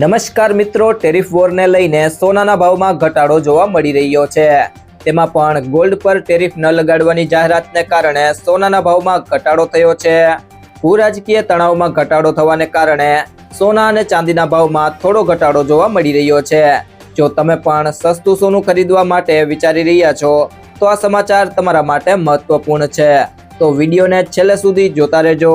નમસ્કાર મિત્રો, ટેરિફ વોરને લઈને સોનાના ભાવમાં ઘટાડો જોવા મળી રહ્યો છે. તેમાં પણ ગોલ્ડ પર ટેરિફ ન લગાડવાની જાહેરાતને કારણે સોનાના ભાવમાં ઘટાડો થયો છે. ભૂરાજકીય તણાવમાં ઘટાડો થવાને કારણે સોના અને ચાંદીના ભાવમાં થોડો ઘટાડો જોવા મળી રહ્યો છે. જો તમે પણ સસ્તું સોનું ખરીદવા માટે વિચારી રહ્યા છો, તો આ સમાચાર તમારા માટે મહત્વપૂર્ણ છે. તો વિડીયોને છેલ્લે સુધી જોતા રહેજો.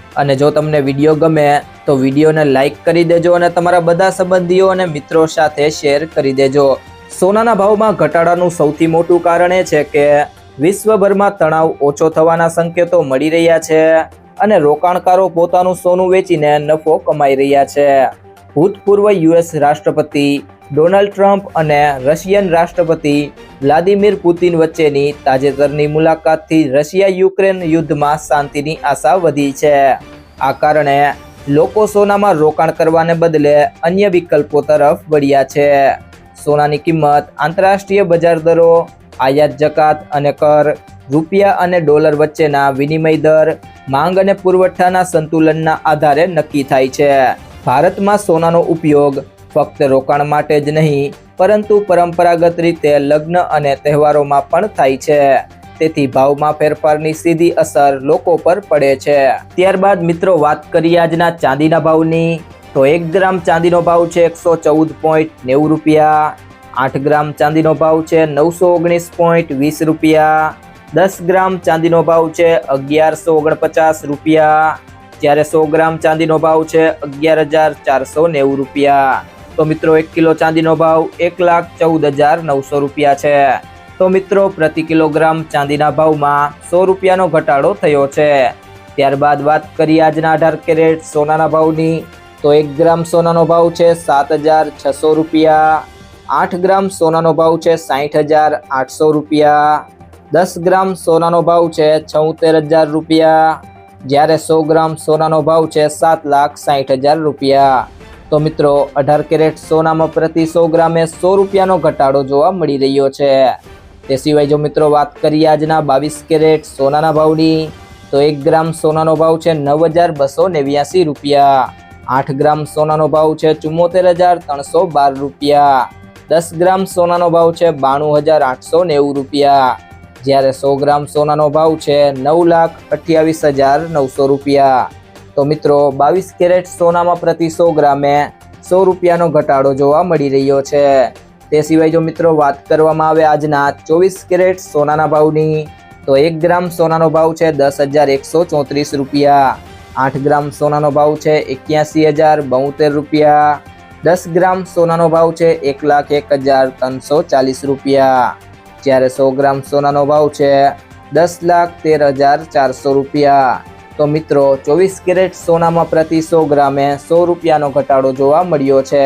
અને જો તમને વીડિયો ગમે તો વિડીયોને લાઈક કરી દેજો અને તમારા બધા સંબંધીઓ અને મિત્રો સાથે શેર કરી દેજો. સોનાના ભાવમાં ઘટાડાનું સૌથી મોટું કારણ એ છે કે વિશ્વભરમાં તણાવ ઓછો થવાના સંકેતો મળી રહ્યા છે અને રોકાણકારો પોતાનું સોનું વેચીને નફો કમાઈ રહ્યા છે. ભૂતપૂર્વ યુએસ રાષ્ટ્રપતિ ડોનાલ્ડ ટ્રમ્પ અને રશિયન રાષ્ટ્રપતિ વ્લાદિમીર પુતિન વચ્ચેની તાજેતરની મુલાકાતથી રશિયા યુક્રેન યુદ્ધમાં શાંતિની આશા વધી છે. આ કારણે લોકો સોનામાં રોકાણ કરવાને બદલે અન્ય વિકલ્પો તરફ વળ્યા છે. સોનાની કિંમત, આંતરરાષ્ટ્રીય બજાર દરો, આયાત જકાત અને કર, રૂપિયા અને ડોલર વચ્ચેના વિનિમય દર, માંગ અને પુરવઠાના સંતુલનના આધારે નક્કી થાય છે. ભારતમાં સોનાનો ઉપયોગ ફક્ત રોકાણ માટે જ નહીં, પરંતુ પરંપરાગત રીતે લગ્ન અને તહેવારોમાં પણ થાય છે. તેથી ભાવમાં ફેરફારની સીધી અસર લોકો પર પડે છે. ત્યારબાદ મિત્રો, વાત કરીએ આજના ચાંદીના ભાવની. તો એક ગ્રામ ચાંદીનો ભાવ છે એકસો ચૌદ પોઈન્ટ નેવું રૂપિયા. આઠ ગ્રામ ચાંદીનો ભાવ છે નવસો ઓગણીસ પોઈન્ટ વીસ રૂપિયા. દસ ગ્રામ ચાંદીનો ભાવ છે અગિયારસો ઓગણપચાસ રૂપિયા. જ્યારે સો ગ્રામ ચાંદીનો ભાવ છે અગિયાર હજાર ચારસો નેવું રૂપિયા. તો મિત્રો, એક કિલો ચાંદીનો ભાવ એક લાખ ચૌદ હજાર નવસો રૂપિયા છે. તો મિત્રો, પ્રતિ કિલોગ્રામ ચાંદીના ભાવમાં સો રૂપિયાનો ઘટાડો થયો છે. ત્યારબાદ વાત કરીએ આજના અઢાર કેરેટ સોનાના ભાવની, તો એક ગ્રામ સોનાનો ભાવ છે સાત હજાર છસો રૂપિયા, આઠ ગ્રામ સોનાનો ભાવ છે સાહીઠ હજાર આઠસો રૂપિયા, દસ ગ્રામ સોનાનો ભાવ છે છોતેર હજાર રૂપિયા, જ્યારે સો ગ્રામ સોનાનો ભાવ છે સાત લાખ સાહીઠ હજાર રૂપિયા. તો મિત્રો, અઢાર કેરેટ સોનામાં પ્રતિ સો ગ્રામે સો રૂપિયાનો ઘટાડો જોવા મળી રહ્યો છે. તે સિવાય જો મિત્રો વાત કરીએ આજના બાવીસ કેરેટ સોનાના ભાવની, તો એક ગ્રામ સોનાનો ભાવ છે નવ હજાર બસો નેવ્યાસી રૂપિયા. આઠ ગ્રામ સોનાનો ભાવ છે ચુમ્મોતેર હજાર ત્રણસો બાર રૂપિયા. દસ ગ્રામ સોનાનો ભાવ છે બાણું હજાર આઠસો નેવું રૂપિયા. જ્યારે સો ગ્રામ સોનાનો ભાવ છે નવ લાખ અઠ્યાવીસ હજાર નવસો રૂપિયા. તો મિત્રો, બાવીસ કેરેટ સોનામાં પ્રતિ સો ગ્રામે સો રૂપિયાનો ઘટાડો જોવા મળી રહ્યો છે. તે સિવાય જો મિત્રો, વાત કરવામાં આવે આજના, ચોવીસ કેરેટ સોનાના ભાવની, તો એક ગ્રામ સોનાનો ભાવ છે દસ હજાર એકસો ચોત્રીસ રૂપિયા. આઠ ગ્રામ સોનાનો ભાવ છે એક્યાસી હજાર બોતેર રૂપિયા. દસ ગ્રામ સોનાનો ભાવ છે એક લાખ એક હજાર ત્રણસો ચાલીસ રૂપિયા. જ્યારે સો ગ્રામ સોનાનો ભાવ છે દસ લાખ તેર હજાર ચારસો રૂપિયા. તો મિત્રો ચોવીસ કેરેટ સોનામાં પ્રતિ સો ગ્રામે સો રૂપિયાનો ઘટાડો જોવા મળ્યો છે.